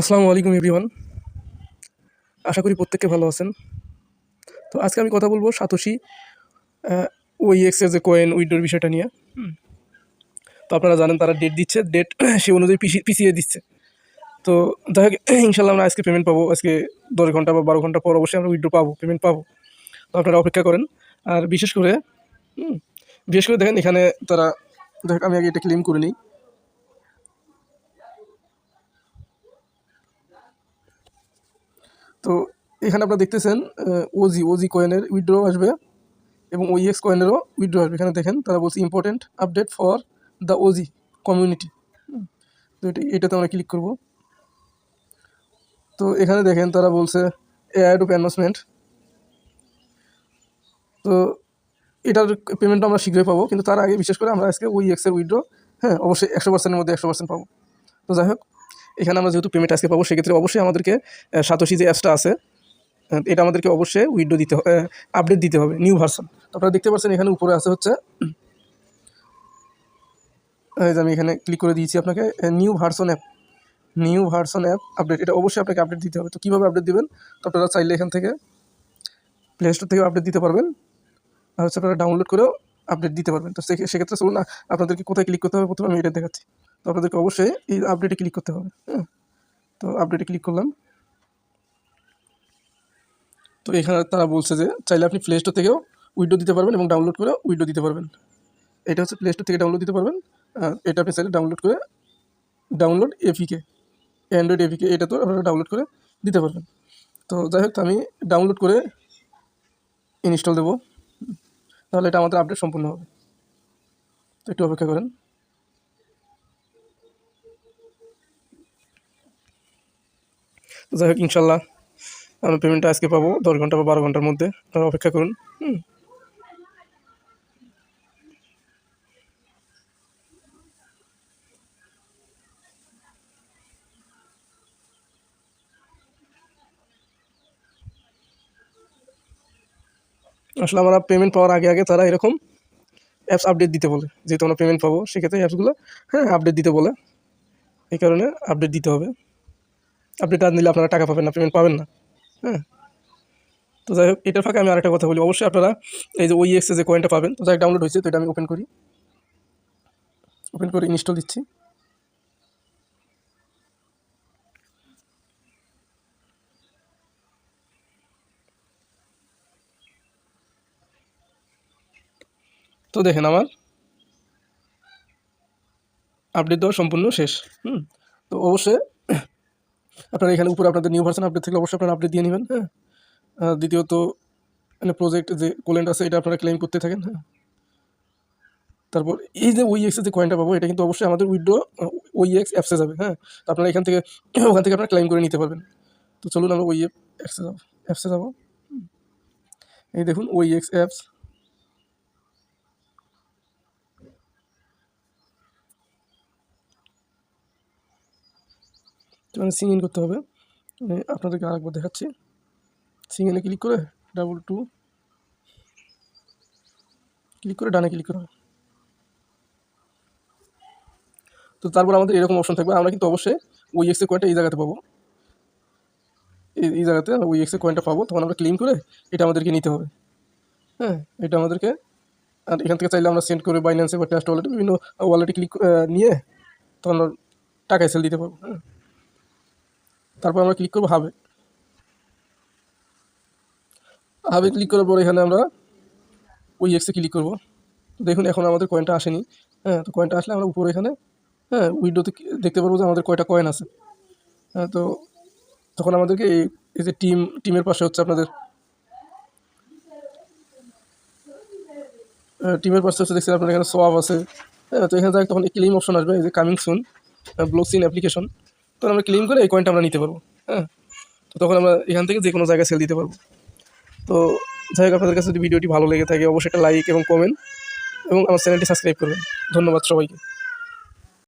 আসসালামু আলাইকুম এভরিওয়ান। আশা করি প্রত্যেকে ভালো আছেন। তো আজকে আমি কথা বলব সাতোশি ওই এক্সের যে কয়েন উইডোর বিষয়টা নিয়ে। তো আপনারা জানেন তারা ডেট দিচ্ছে। ডেট সে অনুযায়ী পিছিয়ে পিছিয়ে দিচ্ছে। তো যাই হোক ইনশাল্লাহ আমরা আজকে পেমেন্ট পাবো। আজকে দশ ঘণ্টা বা বারো ঘণ্টা পর অবশ্যই আমরা উইড্রো পাবো পেমেন্ট পাবো। তো আপনারা অপেক্ষা করেন। আর বিশেষ করে বিশেষ করে দেখেন এখানে তারা দেখ আমি আগে এটা ক্লেম করে নিই। তো এখানে আপনারা দেখতেছেন ওজি ওজি কয়েনের উইথড্র আসবে এবং ওইএক্স কয়েনেরও উইড্রো আসবে। এখানে দেখেন, তারা বলছে important update for the OG community তো এটা, এটাতে আমরা ক্লিক করব। তো এখানে দেখেন, তারা বলছে অ্যাড অফ অ্যানাউন্সমেন্ট তো এটার পেমেন্টটা আমরা শীঘ্রই পাবো, কিন্তু তার আগে বিশেষ করে আমরা আজকে ওই এক্সের উইথড্র হ্যাঁ অবশ্যই একশো পার্সেন্টের মধ্যে একশো পার্সেন্ট পাবো। তো যাই হোক এখানে আমরা যেহেতু পেমেন্ট আজকে পাবো, সেক্ষেত্রে অবশ্যই আমাদেরকে সাতোশি যে অ্যাপসটা আছে এটা আমাদেরকে অবশ্যই উইডো দিতে আপডেট দিতে হবে নিউ ভার্সন আপনারা দেখতে পাচ্ছেন এখানে উপরে আছে হচ্ছে আমি এখানে ক্লিক করে দিয়েছি আপনাকে new version app new version app update এটা অবশ্যই আপনাকে আপডেট দিতে হবে। তো কীভাবে আপডেট দেবেন? তো আপনারা চাইলে এখান থেকে প্লে স্টোর থেকে আপডেট দিতে পারবেন। আর হচ্ছে আপনারা ডাউনলোড করেও আপডেট দিতে পারবেন। তো সেক্ষে- সেক্ষেত্রে চলুন আপনাদেরকে কোথায় ক্লিক করতে হবে? প্রথমে আমি এটা দেখাচ্ছি। তো আপনাদেরকে অবশ্যই এই আপডেটে ক্লিক করতে হবে হ্যাঁ? তো আপডেটে ক্লিক করলাম। তো এখানে তারা বলছে যে, চাইলে আপনি প্লে স্টোর থেকেও উইডো দিতে পারবেন এবং ডাউনলোড করে উইডো দিতে পারবেন। এটা হচ্ছে প্লে স্টোর থেকে ডাউনলোড দিতে পারবেন। এটা আপনি চাইলে ডাউনলোড করে ডাউনলোড এপিকে অ্যান্ড্রয়েড এপিকে এটা তো আপনারা ডাউনলোড করে দিতে পারবেন। তো যাই হোক, আমি ডাউনলোড করে ইনস্টল দেবো। তাহলে এটা আমাদের আপডেট সম্পূর্ণ হবে। তো একটু অপেক্ষা করেন। যাই হোক, ইনশাল্লাহ আমি পেমেন্টটা আজকে পাবো, দশ ঘণ্টা বা বারো ঘণ্টার মধ্যে। আপনারা অপেক্ষা করুন, হুম। আসলে আমরা পেমেন্ট পাওয়ার আগে আগে তারা এরকম অ্যাপস আপডেট দিতে বলে, যেহেতু আমরা পেমেন্ট পাবো, সেক্ষেত্রে অ্যাপসগুলো হ্যাঁ আপডেট দিতে বলে। এই কারণে আপডেট দিতে হবে। আপডেট আর নিলে আপনারা টাকা পাবেন না পেমেন্ট পাবেন না। হ্যাঁ? তো যাই হোক, এটার ফাঁকে আমি আরেকটা কথা বলি। অবশ্যই আপনারা এই যে ওই এক্সে যে কয়েনটা পাবেন, তো যাই ডাউনলোড হয়েছে, তো এটা আমি ওপেন করি। ওপেন করে ইনস্টল দিচ্ছি। তো দেখেন আমার আপডেট দেওয়া সম্পূর্ণ শেষ। হুম? তো অবশ্যই আপনারা এখানে উপরে আপনাদের নিউ ভার্সন আপডেট থাকলে অবশ্যই আপনারা আপডেট দিয়ে নেবেন হ্যাঁ। দ্বিতীয়ত মানে প্রজেক্ট যে কোলেন্ট আছে, এটা আপনারা ক্লেম করতে থাকেন হ্যাঁ। তারপর এই যে ওই এক্সের যে কয়েনটা পাবো, এটা কিন্তু অবশ্যই আমাদের উইড্রো ওই এক্স অ্যাপসে যাবে হ্যাঁ। তো আপনারা এখান থেকে, ওখান থেকে আপনারা ক্লেম করে নিতে পারবেন। তো চলুন আমরা ওই অ্যাপসে যাব অ্যাপসে যাব। এই দেখুন, ওই এক্স অ্যাপস মানে সিং ইন করতে হবে। আপনাদেরকে আরেকবার দেখাচ্ছি। সিং ইনে ক্লিক করে ডাবল টু ক্লিক করে ডানে ক্লিক করা তো তারপর আমাদের এরকম অপশন থাকবে। আমরা কিন্তু অবশ্যই ওই এক্সের কয়েনটা এই জায়গাতে পাবো। এই জায়গাতে ওই এক্সের কয়েনটা পাবো। তখন আমরা ক্লেম করে এটা আমাদেরকে নিতে হবে। হ্যাঁ এটা আমাদেরকে আর এখান থেকে চাইলে আমরা সেন্ড করে বাইন্যান্সে বা ট্রাস্ট ওয়ালেটে বিভিন্ন ওয়ালেটে ক্লিক নিয়ে তখন টাকা সেল দিতে পারব। হ্যাঁ। তারপর আমরা ক্লিক করব হাবে হাবে ক্লিক করার পর এখানে আমরা ওই এক্সে ক্লিক করব। দেখুন এখন আমাদের কয়েনটা আসেনি। হ্যাঁ তো কয়েনটা আসলে আমরা উপরে এখানে হ্যাঁ উইডোতে দেখতে পারব যে আমাদের কয়টা কয়েন আছে। হ্যাঁ তো তখন আমাদেরকে এই যে টিম টিমের পাশে হচ্ছে আপনাদের। টিমের পাশে হচ্ছে দেখছেন আপনার এখানে সোয়াব আছে। হ্যাঁ তো এখানে তখন ক্লেম অপশন আসবে, এই যে coming soon block scene application তখন আমরা ক্লেম করে এই কয়েনটা আমরা নিতে পারব হ্যাঁ? তো তখন আমরা এখান থেকে যে কোনো জায়গায় সেল দিতে পারব। তো যাই হোক, আপনাদের কাছে যদি ভিডিওটি ভালো লেগে থাকে, অবশ্যই একটা লাইক এবং কমেন্ট এবং আমার চ্যানেলটি সাবস্ক্রাইব করবেন। ধন্যবাদ সবাইকে।